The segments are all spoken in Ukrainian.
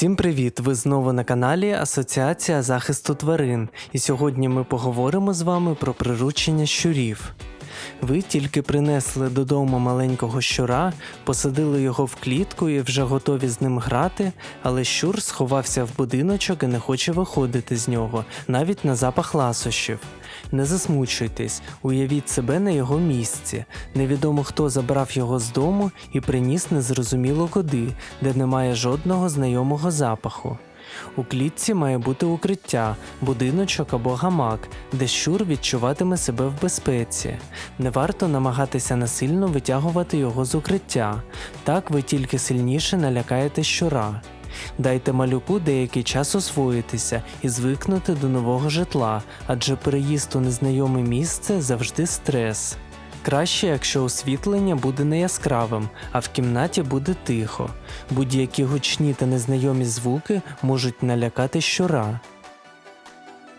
Всім привіт! Ви знову на каналі Асоціація захисту тварин, і сьогодні ми поговоримо з вами про приручення щурів. Ви тільки принесли додому маленького щура, посадили його в клітку і вже готові з ним грати, але щур сховався в будиночок і не хоче виходити з нього, навіть на запах ласощів. Не засмучуйтесь, уявіть себе на його місці. Невідомо хто забрав його з дому і приніс незрозуміло куди, де немає жодного знайомого запаху. У клітці має бути укриття, будиночок або гамак, де щур відчуватиме себе в безпеці. Не варто намагатися насильно витягувати його з укриття. Так ви тільки сильніше налякаєте щура. Дайте малюку деякий час освоїтися і звикнути до нового житла, адже переїзд у незнайоме місце завжди стрес. Краще, якщо освітлення буде не яскравим, а в кімнаті буде тихо. Будь-які гучні та незнайомі звуки можуть налякати щура.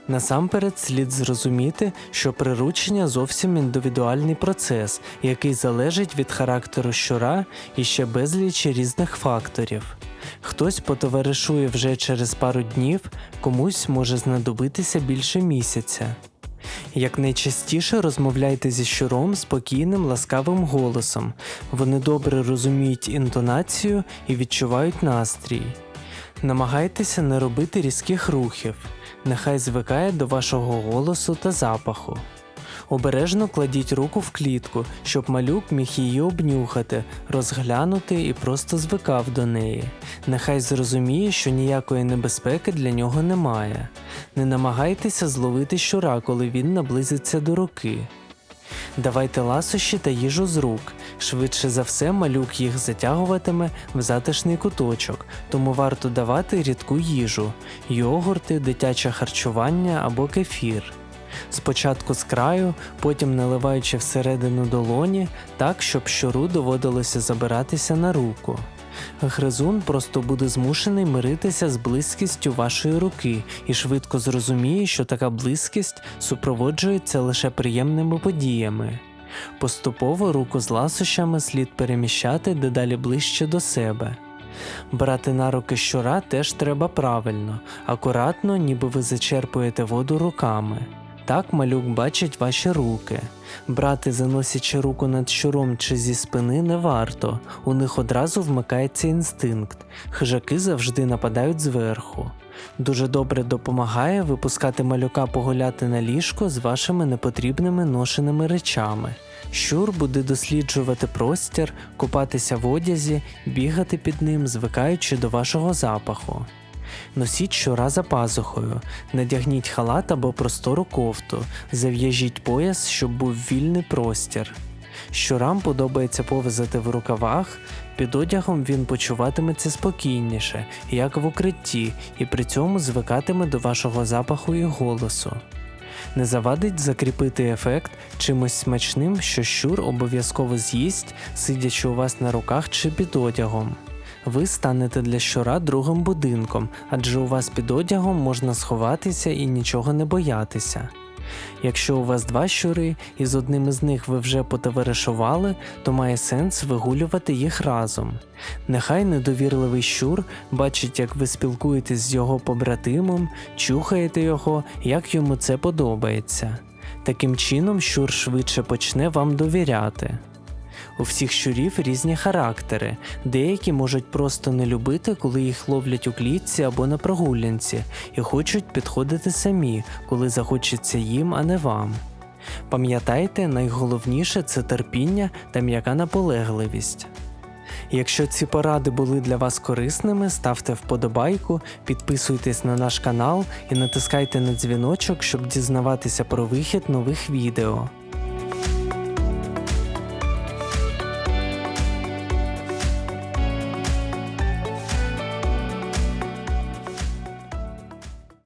Насамперед слід зрозуміти, що приручення зовсім індивідуальний процес, який залежить від характеру щура і ще безліч різних факторів. Хтось потоваришує вже через пару днів, комусь може знадобитися більше місяця. Якнайчастіше розмовляйте зі щуром спокійним, ласкавим голосом. Вони добре розуміють інтонацію і відчувають настрій. Намагайтеся не робити різких рухів, нехай звикає до вашого голосу та запаху. Обережно кладіть руку в клітку, щоб малюк міг її обнюхати, розглянути і просто звикав до неї. Нехай зрозуміє, що ніякої небезпеки для нього немає. Не намагайтеся зловити щура, коли він наблизиться до руки. Давайте ласощі та їжу з рук. Швидше за все, малюк їх затягуватиме в затишний куточок, тому варто давати рідку їжу, йогурти, дитяче харчування або кефір. Спочатку з краю, потім наливаючи всередину долоні, так, щоб щуру доводилося забиратися на руку. Гризун просто буде змушений миритися з близькістю вашої руки і швидко зрозуміє, що така близькість супроводжується лише приємними подіями. Поступово руку з ласощами слід переміщати дедалі ближче до себе. Брати на руки щура теж треба правильно, акуратно, ніби ви зачерпуєте воду руками. Так малюк бачить ваші руки. Брати, заносячи руку над щуром чи зі спини, не варто, у них одразу вмикається інстинкт. Хижаки завжди нападають зверху. Дуже добре допомагає випускати малюка погуляти на ліжко з вашими непотрібними ношеними речами. Щур буде досліджувати простір, купатися в одязі, бігати під ним, звикаючи до вашого запаху. Носіть щура за пазухою, надягніть халат або простору кофту, зав'яжіть пояс, щоб був вільний простір. Щурам подобається повзати в рукавах, під одягом він почуватиметься спокійніше, як в укритті, і при цьому звикатиме до вашого запаху і голосу. Не завадить закріпити ефект чимось смачним, що щур обов'язково з'їсть, сидячи у вас на руках чи під одягом. Ви станете для щура другим будинком, адже у вас під одягом можна сховатися і нічого не боятися. Якщо у вас два щури і з одним із них ви вже потоваришували, то має сенс вигулювати їх разом. Нехай недовірливий щур бачить, як ви спілкуєтесь з його побратимом, чухаєте його, як йому це подобається. Таким чином, щур швидше почне вам довіряти. У всіх щурів різні характери, деякі можуть просто не любити, коли їх ловлять у клітці або на прогулянці, і хочуть підходити самі, коли захочеться їм, а не вам. Пам'ятайте, найголовніше це терпіння та м'яка наполегливість. Якщо ці поради були для вас корисними, ставте вподобайку, підписуйтесь на наш канал і натискайте на дзвіночок, щоб дізнаватися про вихід нових відео.